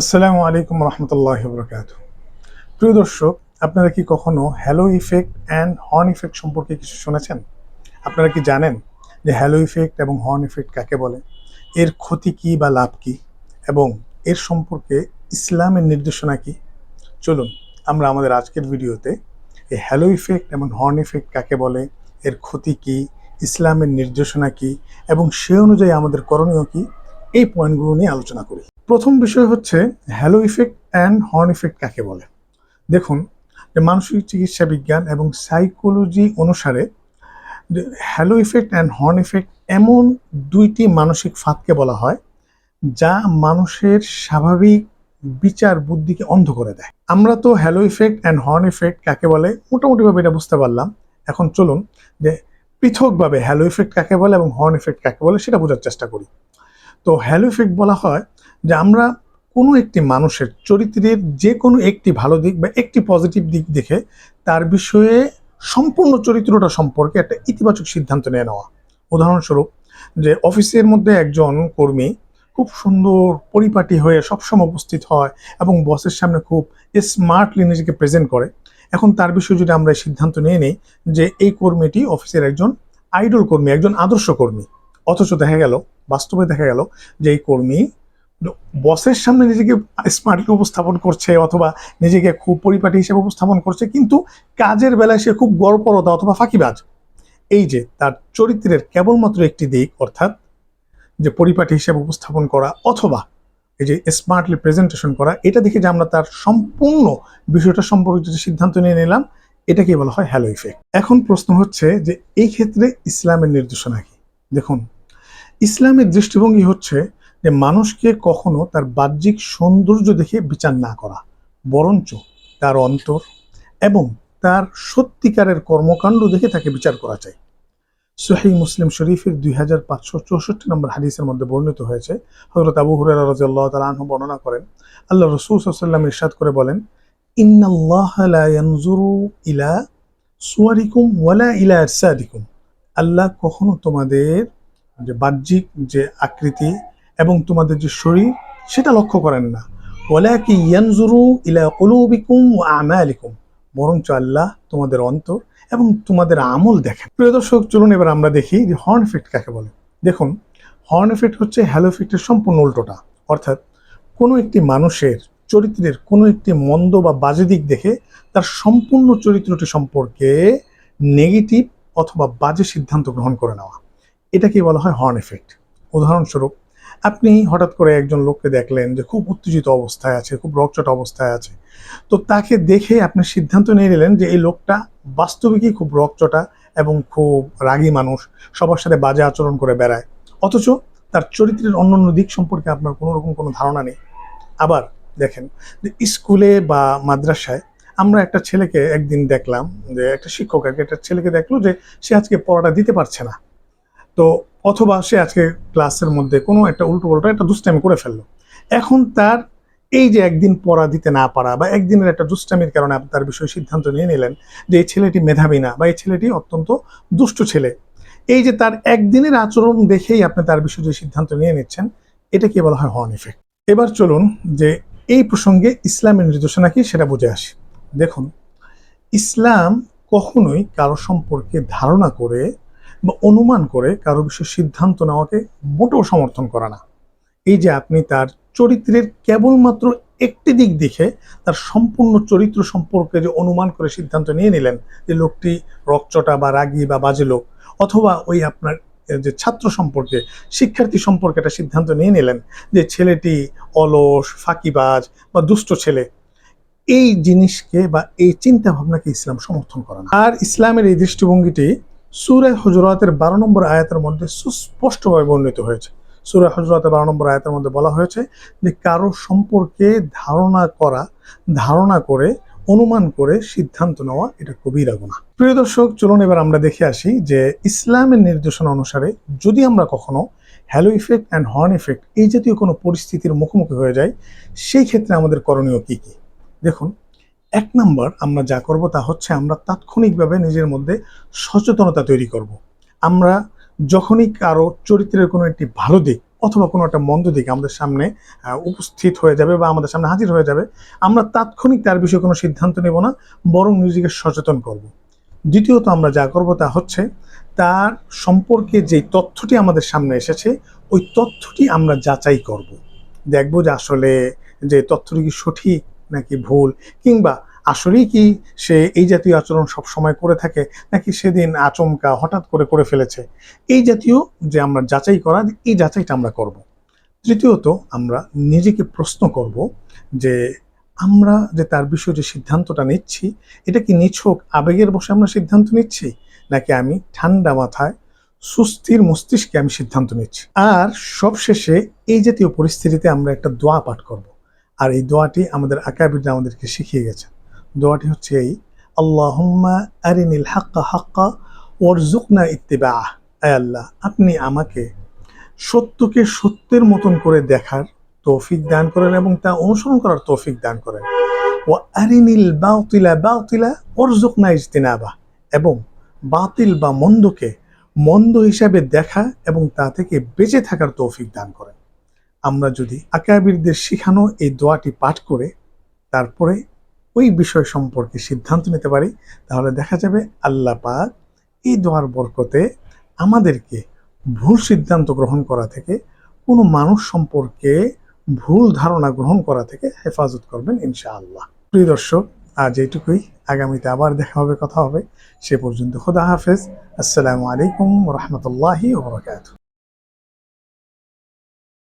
আসসালামু আলাইকুম রহমতুল্লাহ বরকাত প্রিয় দর্শক, আপনারা কি কখনো halo effect and horn effect সম্পর্কে কিছু শুনেছেন? আপনারা কি জানেন যে হ্যালো ইফেক্ট এবং হর্ন ইফেক্ট কাকে বলে? এর ক্ষতি কি বা লাভ কি? এবং এর সম্পর্কে ইসলামের নির্দেশনা কি? চলুন, আমরা আমাদের আজকের ভিডিওতে এই হ্যালো ইফেক্ট এবং হর্ন ইফেক্ট কাকে বলে, এর ক্ষতি কি, ইসলামের নির্দেশনা কি, এবং সে অনুযায়ী আমাদের করণীয় কি, এই পয়েন্টগুলো নিয়ে আলোচনা করি। প্রথম বিষয় হচ্ছে halo effect and horn effect কাকে বলে? দেখুন, যে মানসিক চিকিৎসা বিজ্ঞান এবং সাইকোলজি অনুসারে halo effect and horn effect এমন দুইটি মানসিক ফাঁদকে বলা হয়, যা মানুষের স্বাভাবিক বিচার বুদ্ধিকে অন্ধ করে দেয়। আমরা তো halo effect and horn effect কাকে বলে? মোটামুটিভাবে এটা বুঝতে পারলাম। এখন চলুন যে পৃথকভাবে হ্যালো ইফেক্ট কাকে বলে এবং হর্ন ইফেক্ট কাকে বলে সেটা বোঝার চেষ্টা করি। তো হ্যালো ইফেক্ট বলা হয় যে আমরা কোনো একটি মানুষের চরিত্রের যে কোনো একটি ভালো দিক বা একটি পজিটিভ দিক দেখে তার বিষয়ে সম্পূর্ণ চরিত্রটা সম্পর্কে একটা ইতিবাচক সিদ্ধান্ত নিয়ে নেওয়া। উদাহরণস্বরূপ যে অফিসের মধ্যে একজন কর্মী খুব সুন্দর পরিপাটি হয়ে সবসময় উপস্থিত হয় এবং বসের সামনে খুব স্মার্টলি নিজেকে প্রেজেন্ট করে। এখন তার বিষয়ে যদি আমরা সিদ্ধান্ত নিয়ে নিই যে এই কর্মীটি অফিসের একজন আইডল কর্মী, একজন আদর্শ কর্মী। অথচ দেখা গেল, বাস্তবে দেখা গেল যে এই কর্মী বসের সামনে নিজেকে স্মার্টলি উপস্থাপন করছে অথবা নিজেকে খুব পরিপাটি হিসেবে উপস্থাপন করছে, কিন্তু কাজের বেলায় সে খুব গড়পরতা অথবা ফাঁকিবাজ। এই যে, তার চরিত্রের কেবলমাত্র একটি দিক, অর্থাৎ যে পরিপাটি হিসেবে উপস্থাপন করা অথবা এই যে স্মার্টলি প্রেজেন্টেশন করা, এটা দেখে যে আমরা তার সম্পূর্ণ বিষয়টা সম্পর্কে যে সিদ্ধান্ত নিয়ে নিলাম এটাকে বলা হয় হ্যালো ইফেক্ট এখন প্রশ্ন হচ্ছে যে, এই ক্ষেত্রে ইসলামের নির্দেশনা কি? দেখুন, ইসলামের দৃষ্টিভঙ্গি হচ্ছে যে মানুষকে কখনো তার বাহ্যিক সৌন্দর্য দেখে বিচার না করা, বরঞ্চ তার অন্তর এবং তার সত্যিকারের কর্মকাণ্ড দেখে তাকে বিচার করা চাই। সোহেই মুসলিম শরীফের দুই হাজার পাঁচশো চৌষট্টি নম্বর হাদিসের মধ্যে বর্ণিত হয়েছে হজরত আবু হুরার রাজিয়াল্লাহ তালা আনহু বর্ণনা করেন, আল্লাহ রসুল ইরশাদ করে বলেন, ইন্নাল্লাহ ইলা সুয়ারিকুম ওয়ালা ইলা আরসাদিকুম আল্লাহ কখনো তোমাদের যে বাহ্যিক যে আকৃতি এবং তোমাদের যে শরীর, সেটা লক্ষ্য করেন না। ওলা কি ইয়ানজুরু ইলা কুলুবিকুম ও আমালিকুম। বরঞ্চ আল্লাহ তোমাদের অন্তর এবং তোমাদের আমল দেখেন। প্রিয় দর্শক, চলুন এবার আমরা দেখি যে হর্ন এফেক্ট কাকে বলে। দেখুন হর্ন এফেক্ট হচ্ছে হ্যালো এফেক্টের সম্পূর্ণ উল্টোটা। অর্থাৎ কোনো একটি মানুষের চরিত্রের কোনো একটি মন্দ বা বাজে দিক দেখে তার সম্পূর্ণ চরিত্রটি সম্পর্কে নেগেটিভ অথবা বাজে সিদ্ধান্ত গ্রহণ করে নেওয়া। এটাকে বলা হয় হর্ন এফেক্ট উদাহরণস্বরূপ আপনি হঠাৎ করে একজন লোককে দেখলেন যে খুব উত্তেজিত অবস্থায় আছে, খুব রকচটা অবস্থায় আছে। তো তাকে দেখে আপনি সিদ্ধান্ত নিয়ে নিলেন যে এই লোকটা বাস্তবিকই খুব রকচটা এবং খুব রাগী মানুষ, সবার সাথে বাজে আচরণ করে বেড়ায়। অথচ তার চরিত্রের অন্য অন্য দিক সম্পর্কে আপনার কোনো রকম কোনো ধারণা নেই। আবার দেখেন, যে স্কুলে বা মাদ্রাসায় আমরা একটা ছেলেকে একদিন দেখলাম যে, একটা শিক্ষক একটা ছেলেকে দেখল যে সে আজকে পড়াটা দিতে পারছে না। তো অথবা সে আজকে ক্লাসের মধ্যে কোনো একটা উল্টো পাল্টা একটা দুষ্টামি করে ফেলল। এখন তার এই যে একদিন পড়া দিতে না পারা বা একদিনের একটা দুষ্টামির কারণে আপনি তার বিষয়ে সিদ্ধান্ত নিয়ে নিলেন যে এই ছেলেটি মেধাবী না বা এই ছেলেটি অত্যন্ত দুষ্ট ছেলে, এই যে তার একদিনের আচরণ দেখেই আপনি তার বিষয়ে যে সিদ্ধান্ত নিয়ে নিচ্ছেন, এটা এটাকে বলা হয় হর্ন ইফেক্ট এবার চলুন যে এই প্রসঙ্গে ইসলামের নির্দেশনা কি সেটা বুঝে আসি। দেখুন, ইসলাম কখনোই কারও সম্পর্কে ধারণা করে বা অনুমান করে কারও বিষয়ে সিদ্ধান্ত নেওয়াকে মোটেও সমর্থন করে না। এই যে আপনি তার চরিত্রের কেবলমাত্র একটি দিক দেখে তার সম্পূর্ণ চরিত্র সম্পর্কে যে অনুমান করে সিদ্ধান্ত নিয়ে নিলেন যে লোকটি রকচটা বা রাগী বা বাজে লোক, অথবা ওই আপনার যে ছাত্র সম্পর্কে, শিক্ষার্থী সম্পর্কে একটা সিদ্ধান্ত নিয়ে নিলেন যে ছেলেটি অলস, ফাঁকিবাজ বা দুষ্ট ছেলে, এই জিনিসকে বা এই চিন্তা ভাবনাকে ইসলাম সমর্থন করে না। আর ইসলামের এই দৃষ্টিভঙ্গিটি সুরে হজরতের বারো নম্বর আয়াতের মধ্যে সুস্পষ্টভাবে বর্ণিত হয়েছে। সুরে হজরতের বারো নম্বর আয়াতের মধ্যে বলা হয়েছে যে, কারও সম্পর্কে ধারণা করা, ধারণা করে, অনুমান করে সিদ্ধান্ত নেওয়া, এটা কবিরা গুণা প্রিয় দর্শক, চলুন এবার আমরা দেখে আসি যে, ইসলামের নির্দেশনা অনুসারে যদি আমরা কখনো halo effect and horn effect এই জাতীয় কোনো পরিস্থিতির মুখোমুখি হয়ে যায় সেই ক্ষেত্রে আমাদের করণীয় কি কি? দেখুন এক নাম্বার আমরা যা করব তা হচ্ছে আমরা তাৎক্ষণিকভাবে নিজের মধ্যে সচেতনতা তৈরি করব। আমরা যখনই কারও চরিত্রের কোনো একটি ভালো দিক অথবা কোনো একটা মন্দ দিক আমাদের সামনে উপস্থিত হয়ে যাবে বা আমাদের সামনে হাজির হয়ে যাবে, আমরা তাৎক্ষণিক তার বিষয়ে কোনো সিদ্ধান্ত নেব না, বরং নিজেকে সচেতন করব দ্বিতীয়ত আমরা যা করব তা হচ্ছে তার সম্পর্কে যে তথ্যটি আমাদের সামনে এসেছে, ওই তথ্যটি আমরা যাচাই করব দেখব যে আসলে যে তথ্যটি কি সঠিক নাকি ভুল? কিংবা আসলেই কি সে এই জাতীয় আচরণ সব সময় করে থাকে নাকি সেদিন আচমকা হঠাৎ করে করে ফেলেছে? এই জাতীয় যে আমরা যাচাই করা এই যাচাইটা আমরা করব। তৃতীয়ত আমরা নিজেকে প্রশ্ন করব যে আমরা যে তার বিষয়ে যে সিদ্ধান্তটা নিচ্ছি, এটা কি নিছক আবেগের বসে আমরা সিদ্ধান্ত নিচ্ছি? নাকি আমি ঠান্ডা মাথায় সুস্থির মস্তিষ্কে আমি সিদ্ধান্ত নিচ্ছি? আর সবশেষে এই জাতীয় পরিস্থিতিতে আমরা একটা দোয়া পাঠ করব। আর এই দোয়াটি আমাদের আকাবিদরা আমাদেরকে শিখিয়ে গেছে। দোয়াটি হচ্ছে এই, আল্লাহুম্মা আরিনিল হাক্কা হাক্কা ওয়ারজুকনা ইত্তিবা আয় আল্লাহ, আপনি আমাকে সত্যকে সত্যের মতন করে দেখার তৌফিক দান করেন এবং তা অনুসরণ করার তৌফিক দান করেন। ও আরিনিল বাউতিলা বাউতিলা ওরজুকনা ইজতিনাবা এবং বাতিল বা মন্দকে মন্দ হিসাবে দেখা এবং তা থেকে বেঁচে থাকার তৌফিক দান করেন। আমরা যদি আকাবিরদের শিখানো এই দোয়াটি পাঠ করে তারপরে ওই বিষয় সম্পর্কে সিদ্ধান্ত নিতে পারি, তাহলে দেখা যাবে আল্লাহ পাক এই দোয়ার বরকতে আমাদেরকে ভুল সিদ্ধান্ত গ্রহণ করা থেকে, কোনো মানুষ সম্পর্কে ভুল ধারণা গ্রহণ করা থেকে হেফাজত করবেন ইনশাআল্লাহ। প্রিয় দর্শক, আজ এইটুকুই। আগামীতে আবার দেখা হবে, কথা হবে। সে পর্যন্ত খোদা হাফেজ। আসসালামু আলাইকুম রহমতুল্লাহি ওবরাকাতুহ